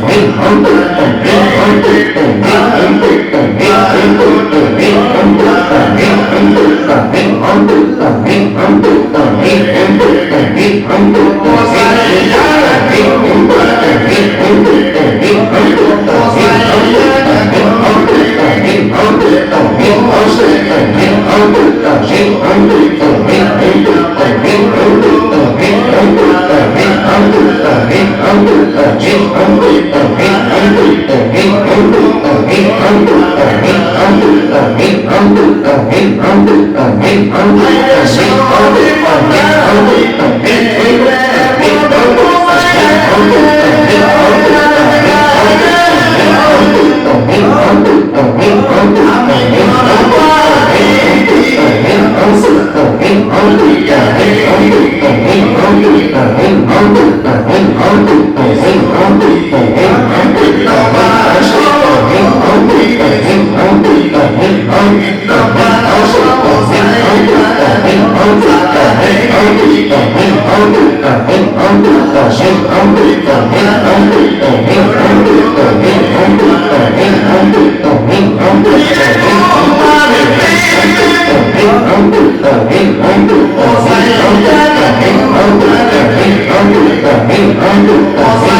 con él. Oh,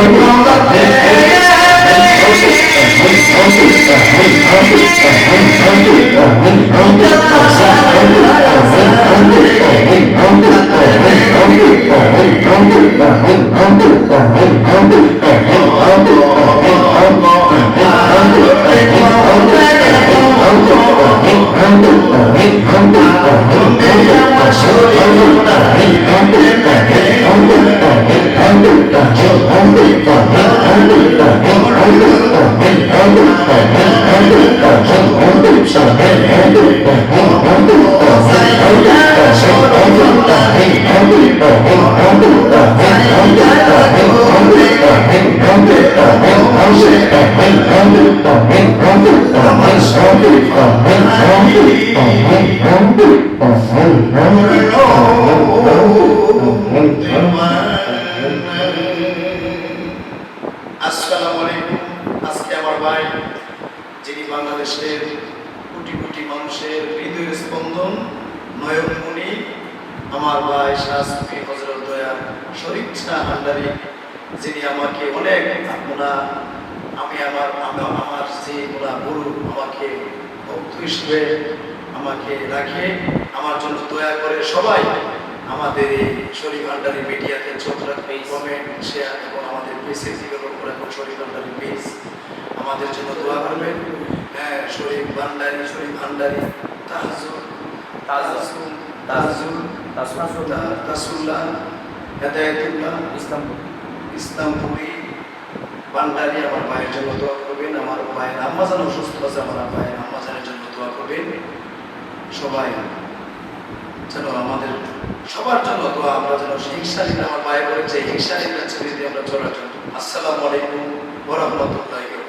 আল্লাহ Assalamu alaikum. আজকে আমার ভাই, যিনি বাংলাদেশের কোটি কোটি মানুষের হৃদয়ের স্পন্দন, নয়নমণি, আমার ভাই শাস্ত্রী হজরত দয়া শরীফ শাহ ভান্ডারী, যিনি আমাকে অনেক আপনারা, আমি আমার আমার যে ওরা গুরু আমাকে ভক্ত হিসেবে আমাকে রাখে, আমার জন্য দয়া করে সবাই আমাদের এই শরীফ ভান্ডারী মিডিয়াতে রাখবে কমেন্ট শেয়ার এবং আমাদের জন্য দোয়া করবেন। হ্যাঁ শরীফ ভান্ডারী শরীফ ভান্ডারী তাহাজুল তাজাসুল তাজুল তাসুল্লাহ হেদায়তুল্লাহ ইসলামপুর ইসলামপুরি ভান্ডারী আমার ভাইয়ের জন্য দোয়া করবেন, আমার ভাইয়ের আম্মাজান অসুস্থ আছে, আমার ভাইয়ের আম্মাজানের জন্য দোয়া করবেন। সবাই যেন আমাদের সবার জন্য আমরা যেন হিংসারীরা আমার মায়ের বলেছে হিংসারীরা ছেড়ে দিয়ে আমরা চলাচল আসসালামু আলাইকুম ওরহমতুল্লাহ